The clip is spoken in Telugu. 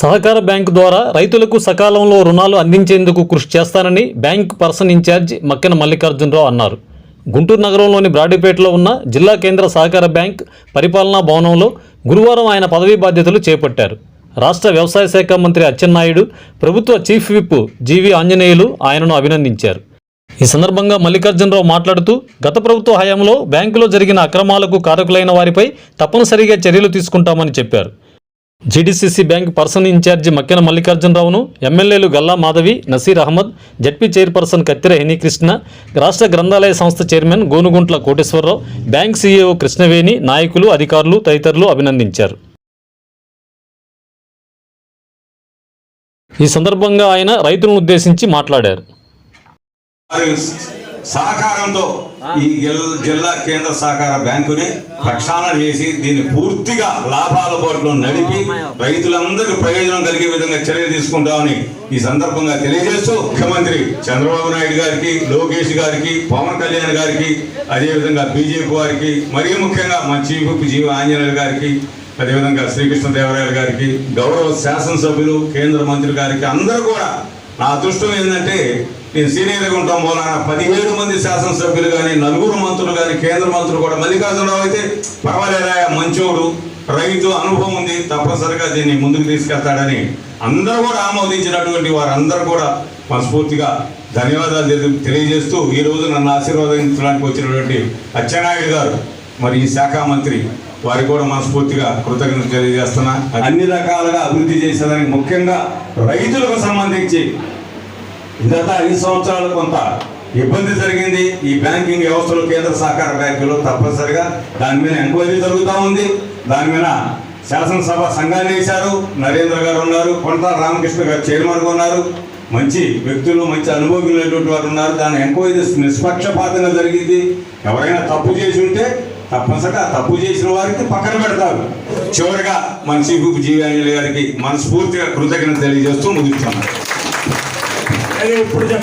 సహకార బ్యాంకు ద్వారా రైతులకు సకాలంలో రుణాలు అందించేందుకు కృషి చేస్తానని bank person in charge Makkena Mallikarjunarao అన్నారు. గుంటూరు నగరంలోని బ్రాడీపేటలో ఉన్న జిల్లా కేంద్ర సహకార బ్యాంక్ పరిపాలనా భవనంలో గురువారం ఆయన పదవీ బాధ్యతలు చేపట్టారు. రాష్ట్ర వ్యవసాయ శాఖ మంత్రి అచ్చెన్నాయుడు ప్రభుత్వ చీఫ్ విప్ జీవి ఆంజనేయులు ఆయనను అభినందించారు. ఈ సందర్భంగా మల్లికార్జునరావు మాట్లాడుతూ గత ప్రభుత్వ హయాంలో బ్యాంకులో జరిగిన అక్రమాలకు కారకులైన వారిపై తప్పనిసరిగా చర్యలు తీసుకుంటామని చెప్పారు. GDCC bank person in charge Makkena మల్లికార్జునరావును ఎమ్మెల్యేలు గల్లా మాధవి నసీర్ అహ్మద్ జడ్పీ చైర్పర్సన్ కత్తిర హెనీకృష్ణ రాష్ట్ర గ్రంథాలయ సంస్థ chairman Gonuguntla Koteswararao bank CEO Krishnaveni నాయకులు అధికారులు తదితరులు అభినందించారు. ఈ సందర్భంగా ఆయన రైతులను ఉద్దేశించి మాట్లాడారు. సహకారంతో ఈ జిల్- జిల్లా కేంద్ర సహకార బ్యాంకుని ప్రక్షాళన చేసి దీన్ని పూర్తిగా లాభాల బోర్డులో నడిపి రైతులందరికీ ప్రయోజనం కలిగే విధంగా చర్యలు తీసుకుంటామని ఈ సందర్భంగా తెలియజేస్తూ ముఖ్యమంత్రి చంద్రబాబు నాయుడు గారికి లోకేష్ గారికి పవన్ కళ్యాణ్ గారికి అదేవిధంగా బీజేపీ వారికి మరీ ముఖ్యంగా మా చీఫ్ జీవ ఆంజనేయులు గారికి అదేవిధంగా శ్రీకృష్ణదేవరాయలు గారికి గౌరవ శాసనసభ్యులు కేంద్ర మంత్రి గారికి అందరూ కూడా నా అదృష్టం ఏంటంటే నేను సీనియర్గా ఉంటాం మూలన పదిహేడు మంది శాసనసభ్యులు కానీ నలుగురు మంత్రులు కానీ కేంద్ర మంత్రులు కూడా మల్లికార్జునరావు అయితే పర్వాలేదా మంచోడు. రైతు అనుభవం ఉంది తప్పనిసరిగా దీన్ని ముందుకు తీసుకెళ్తాడని అందరూ కూడా ఆమోదించినటువంటి వారందరూ కూడా మనస్ఫూర్తిగా ధన్యవాదాలు తెలియజేస్తూ ఈ రోజు నన్ను ఆశీర్వదించడానికి వచ్చినటువంటి అచ్చెన్నాయుడు గారు మరి ఈ శాఖ మంత్రి వారికి కూడా మనస్ఫూర్తిగా కృతజ్ఞతలు తెలియజేస్తున్నా. అన్ని రకాలుగా అభివృద్ధి చేసేదానికి ముఖ్యంగా రైతులకు సంబంధించి గత ఐదు సంవత్సరాలు కొంత ఇబ్బంది జరిగింది. ఈ బ్యాంకింగ్ వ్యవస్థలో కేంద్ర సహకార బ్యాంకులో తప్పనిసరిగా దాని మీద ఎంక్వైరీ జరుగుతూ ఉంది. దాని మీద శాసనసభ సంఘాన్ని వేశారు. నరేంద్ర గారు ఉన్నారు. కొంత రామకృష్ణ గారు చైర్మన్గా ఉన్నారు. మంచి వ్యక్తులు మంచి అనుభవం లేనటువంటి వారు ఉన్నారు. దాని ఎంక్వైరీ నిష్పక్షపాతంగా జరిగింది. ఎవరైనా తప్పు చేసి ఉంటే తప్పనిసరిగా తప్పు చేసిన వారికి పక్కన పెడతారు. చివరిగా మన చీఫ్ జీవాంజలి గారికి మనస్ఫూర్తిగా కృతజ్ఞత తెలియజేస్తూ ముగిస్తున్నాను. ఇప్పుడు చెప్పండి.